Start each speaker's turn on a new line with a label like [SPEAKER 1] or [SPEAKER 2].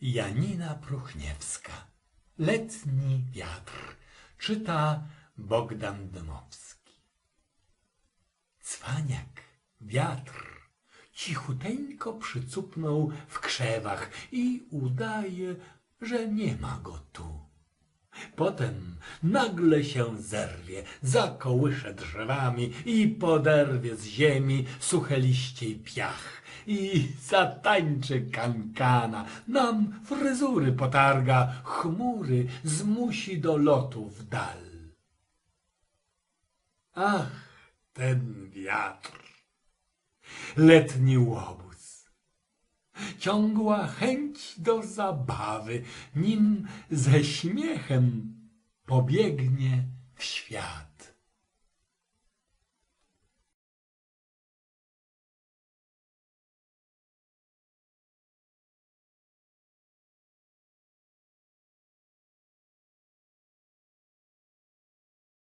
[SPEAKER 1] Janina Pruchniewska. Letni wiatr. Czyta Bogdan Dymowski Cwaniak, wiatr. Cichuteńko przycupnął w krzewach i udaje, że nie ma go tu. Potem nagle się zerwie, zakołysze drzewami i poderwie z ziemi suche liście i piach i zatańczy kankana, nam fryzury potarga, chmury zmusi do lotu w dal. Ach, ten wiatr, letni łobuz, ciągła chęć do zabawy, nim ze śmiechem pobiegnie w świat.